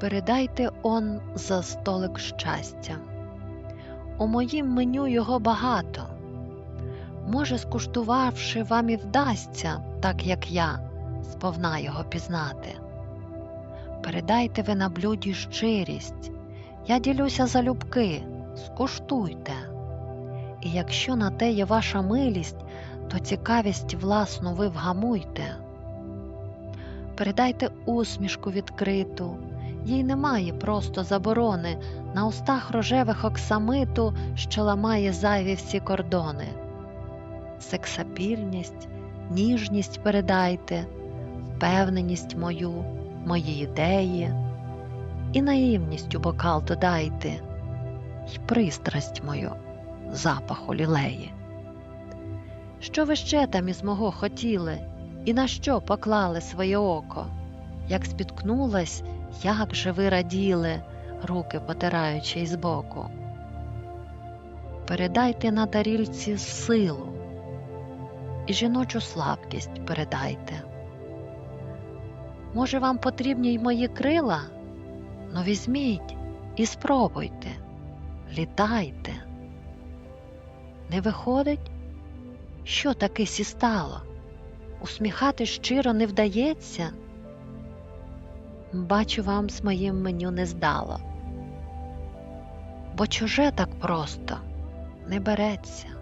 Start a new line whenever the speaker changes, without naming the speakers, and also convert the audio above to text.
Передайте он за столик щастя. У моїм меню його багато. Може, скуштувавши, вам і вдасться, так як я, сповна його пізнати. Передайте ви на блюді щирість, я ділюся залюбки, скуштуйте. І якщо на те є ваша милість, то цікавість власну ви вгамуйте. Передайте усмішку відкриту, їй немає просто заборони на устах рожевих оксамиту, що ламає зайві всі кордони. Сексапільність, ніжність передайте, впевненість мою, мої ідеї, і наївність у бокал додайте, й пристрасть мою, запаху лілеї. Що ви ще там із мого хотіли, і на що поклали своє око? Як спіткнулась, як же ви раділи, руки потираючи із боку. Передайте на тарільці силу і жіночу слабкість передайте. Може, вам потрібні й мої крила? Ну візьміть і спробуйте, літайте. Не виходить? Що таки сістало? Усміхати щиро не вдається? Бачу, вам з моїм меню не здало, бо чуже так просто не береться.